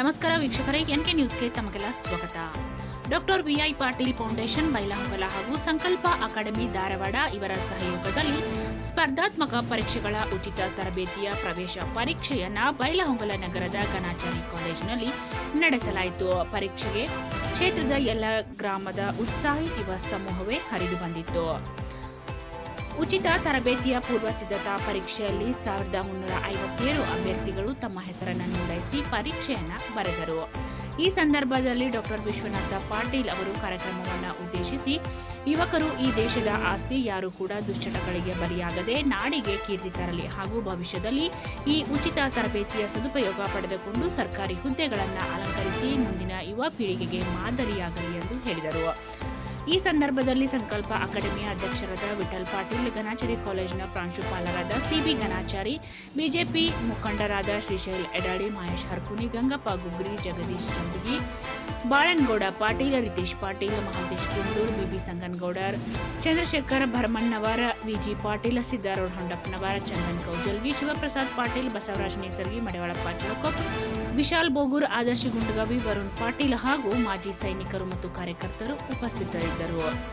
ನಮಸ್ಕಾರ ವೀಕ್ಷಕರೇ, ಎನ್ಕೆ ನ್ಯೂಸ್ಗೆ ತಮಗೆಲ್ಲ ಸ್ವಾಗತ. Doctor VI Patil foundation, Bailhongal ಹಾಗೂ ಸಂಕಲ್ಪ ಅಕಾಡೆಮಿ ಧಾರವಾಡ ಇವರ ಸಹಯೋಗದಲ್ಲಿ ಸ್ಪರ್ಧಾತ್ಮಕ ಪರೀಕ್ಷೆಗಳ ಉಚಿತ ತರಬೇತಿಯ ಪ್ರವೇಶ ಪರೀಕ್ಷೆಯನ್ನ ಬೈಲಹೊಂಗಲ ನಗರದ ಘನಾಚಾರಿ ಕಾಲೇಜಿನಲ್ಲಿ ನಡೆಸಲಾಯಿತು. ಪರೀಕ್ಷೆಗೆ ಕ್ಷೇತ್ರದ ಎಲ್ಲ ಗ್ರಾಮದ ಉತ್ಸಾಹಿ ಯುವ ಸಮೂಹವೇ ಹರಿದು ಬಂದಿತ್ತು. ಉಚಿತ ತರಬೇತಿಯ ಪೂರ್ವ ಸಿದ್ಧತಾ ಪರೀಕ್ಷೆಯಲ್ಲಿ ಸಾವಿರದ ಮುನ್ನೂರ ಐವತ್ತೇಳು ಅಭ್ಯರ್ಥಿಗಳು ತಮ್ಮ ಹೆಸರನ್ನು ನೋಂದಾಯಿಸಿ ಪರೀಕ್ಷೆಯನ್ನು ಬರೆದರು. ಈ ಸಂದರ್ಭದಲ್ಲಿ ಡಾಕ್ಟರ್ ವಿಶ್ವನಾಥ ಪಾಟೀಲ್ ಅವರು ಕಾರ್ಯಕ್ರಮವನ್ನು ಉದ್ದೇಶಿಸಿ, ಯುವಕರು ಈ ದೇಶದ ಆಸ್ತಿ ಯಾರು ಕೂಡ ದುಶ್ಚಟಗಳಿಗೆ ಬಲಿಯಾಗದೆ ನಾಡಿಗೆ ಕೀರ್ತಿ ತರಲಿ ಹಾಗೂ ಭವಿಷ್ಯದಲ್ಲಿ ಈ ಉಚಿತ ತರಬೇತಿಯ ಸದುಪಯೋಗ ಪಡೆದುಕೊಂಡು ಸರ್ಕಾರಿ ಹುದ್ದೆಗಳನ್ನು ಅಲಂಕರಿಸಿ ಮುಂದಿನ ಯುವ ಪೀಳಿಗೆಗೆ ಮಾದರಿಯಾಗಲಿ ಎಂದು ಹೇಳಿದರು. ಈ ಸಂದರ್ಭದಲ್ಲಿ ಸಂಕಲ್ಪ ಅಕಾಡೆಮಿಯ ಅಧ್ಯಕ್ಷರಾದ ವಿಠಲ್ ಪಾಟೀಲ್, ಘನಾಚಾರಿ ಕಾಲೇಜಿನ ಪ್ರಾಂಶುಪಾಲರಾದ ಸಿಬಿ ಘನಾಚಾರಿ, ಬಿಜೆಪಿ ಮುಖಂಡರಾದ ಶ್ರೀಶೈಲ್ ಎಡಾಡಿ ಮಹೇಶ್ ಹರ್ಕುನಿ, ಗಂಗಪ್ಪ ಗುಗ್ರಿ, ಜಗದೀಶ್ ಚಂದಗಿ ಬಾಳನ್ಗೌಡ ಪಾಟೀಲ್ ರಿತೇಶ್ ಪಾಟೀಲ್, ಮಹಾಂತೇಶ್ ಕುಂದೂರ್, ಬಿಬಿ ಸಂಗನ್ಗೌಡರ್, ಚಂದ್ರಶೇಖರ್ ಭರಮಣ್ಣವರ, ವಿಜಿ ಪಾಟೀಲ್, ಸಿದ್ದಾರೂಢ ಹೊಂಡಪ್ಪನವರ, ಚಂದನ್ ಕೌಜಲ್ಗಿ, ಶಿವಪ್ರಸಾದ್ ಪಾಟೀಲ್, ಬಸವರಾಜ್ ನೇಸರ್ಗಿ, ಮಡವಾಳಪ್ಪ ಚಳಕೊಪ್ ವಿಶಾಲ್ ಬೋಗೂರ್, ಆದರ್ಶ ಗುಂಡಗವಿ, ವರುಣ್ ಪಾಟೀಲ್ ಹಾಗೂ ಮಾಜಿ ಸೈನಿಕರು ಮತ್ತು ಕಾರ್ಯಕರ್ತರು ಉಪಸ್ಥಿತರಿದ್ದರು.